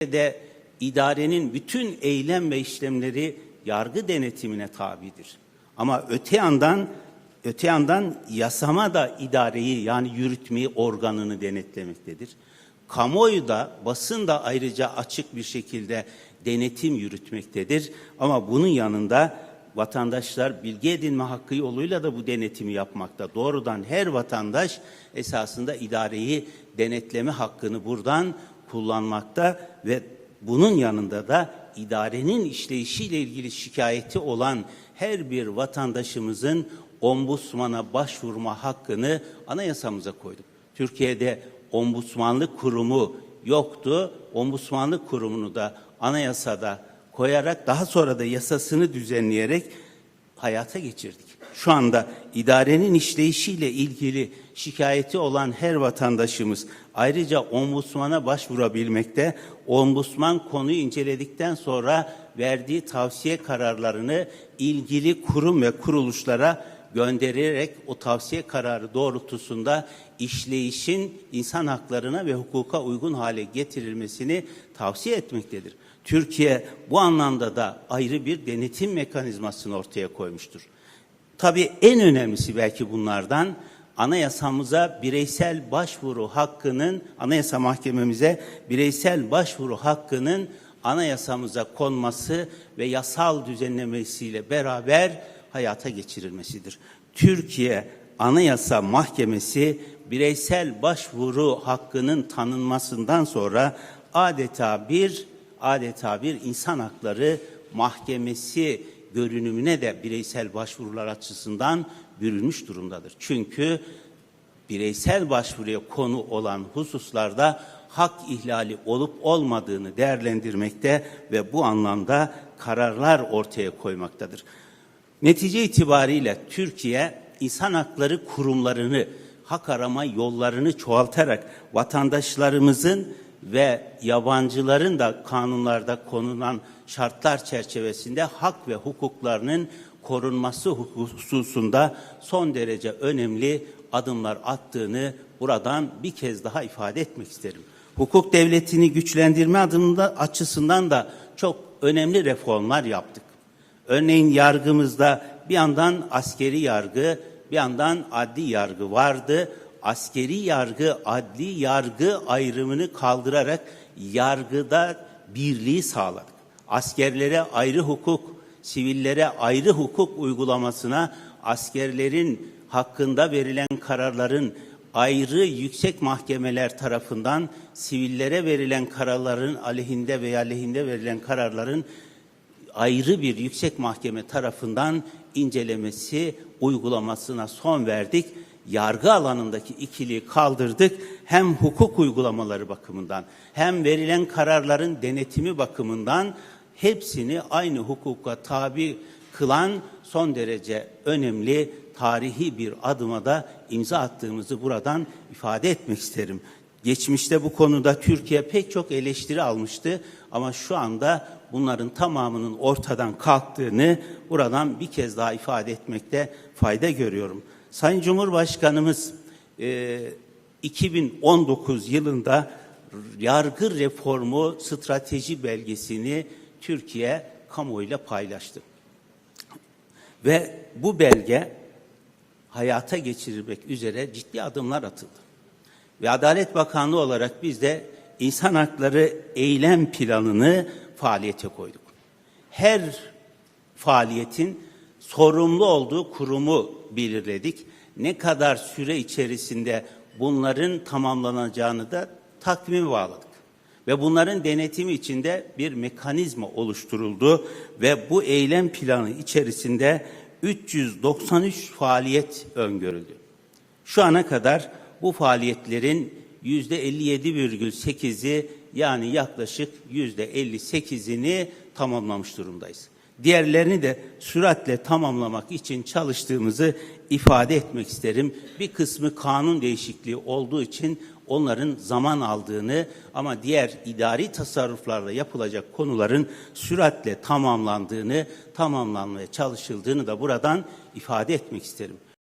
de idarenin bütün eylem ve işlemleri yargı denetimine tabidir. Ama öte yandan öte yandan yasama da idareyi yani yürütmeyi organını denetlemektedir. Kamuoyu da basın da ayrıca açık bir şekilde denetim yürütmektedir. Ama bunun yanında vatandaşlar bilgi edinme hakkı yoluyla da bu denetimi yapmakta. Doğrudan her vatandaş esasında idareyi denetleme hakkını buradan kullanmakta ve bunun yanında da idarenin işleyişiyle ilgili şikayeti olan her bir vatandaşımızın ombudsmana başvurma hakkını anayasamıza koyduk. Türkiye'de ombudsmanlık kurumu yoktu. Ombudsmanlık kurumunu da anayasada koyarak daha sonra da yasasını düzenleyerek hayata geçirdik. Şu anda idarenin işleyişiyle ilgili şikayeti olan her vatandaşımız ayrıca ombudsmana başvurabilmekte. Ombudsman konuyu inceledikten sonra verdiği tavsiye kararlarını ilgili kurum ve kuruluşlara göndererek o tavsiye kararı doğrultusunda işleyişin insan haklarına ve hukuka uygun hale getirilmesini tavsiye etmektedir. Türkiye bu anlamda da ayrı bir denetim mekanizmasını ortaya koymuştur. Tabii en önemlisi belki bunlardan anayasamıza bireysel başvuru hakkının, anayasa mahkememize bireysel başvuru hakkının anayasamıza konması ve yasal düzenlemesiyle beraber hayata geçirilmesidir. Türkiye Anayasa Mahkemesi bireysel başvuru hakkının tanınmasından sonra adeta bir adeta bir insan hakları mahkemesi görünümüne de bireysel başvurular açısından bürünmüş durumdadır. Çünkü bireysel başvuruya konu olan hususlarda hak ihlali olup olmadığını değerlendirmekte ve bu anlamda kararlar ortaya koymaktadır. Netice itibariyle Türkiye insan hakları kurumlarını, hak arama yollarını çoğaltarak vatandaşlarımızın ve yabancıların da kanunlarda konulan şartlar çerçevesinde hak ve hukuklarının korunması hususunda son derece önemli adımlar attığını buradan bir kez daha ifade etmek isterim. Hukuk devletini güçlendirme adımında açısından da çok önemli reformlar yaptık. Örneğin yargımızda bir yandan askeri yargı, bir yandan adli yargı vardı. Askeri yargı, adli yargı ayrımını kaldırarak yargıda birliği sağladık. Askerlere ayrı hukuk, sivillere ayrı hukuk uygulamasına askerlerin hakkında verilen kararların ayrı yüksek mahkemeler tarafından sivillere verilen kararların aleyhinde veya lehinde verilen kararların ayrı bir yüksek mahkeme tarafından incelemesi, uygulamasına son verdik. Yargı alanındaki ikiliği kaldırdık. Hem hukuk uygulamaları bakımından hem verilen kararların denetimi bakımından hepsini aynı hukuka tabi kılan son derece önemli tarihi bir adıma da imza attığımızı buradan ifade etmek isterim. Geçmişte bu konuda Türkiye pek çok eleştiri almıştı ama şu anda bunların tamamının ortadan kalktığını buradan bir kez daha ifade etmekte fayda görüyorum. Sayın Cumhurbaşkanımız e, 2019 yılında yargı reformu strateji belgesini Türkiye kamuoyuyla paylaştı. Ve bu belge hayata geçirilmek üzere ciddi adımlar atıldı. Ve Adalet Bakanlığı olarak biz de insan hakları eylem planını faaliyete koyduk. Her faaliyetin sorumlu olduğu kurumu belirledik. Ne kadar süre içerisinde bunların tamamlanacağını da takvime bağladık. Ve bunların denetimi içinde bir mekanizma oluşturuldu ve bu eylem planı içerisinde 393 faaliyet öngörüldü. Şu ana kadar bu faaliyetlerin yüzde 57,8'i yani yaklaşık yüzde 58'ini tamamlamış durumdayız. Diğerlerini de süratle tamamlamak için çalıştığımızı ifade etmek isterim. Bir kısmı kanun değişikliği olduğu için onların zaman aldığını ama diğer idari tasarruflarla yapılacak konuların süratle tamamlandığını, tamamlanmaya çalışıldığını da buradan ifade etmek isterim.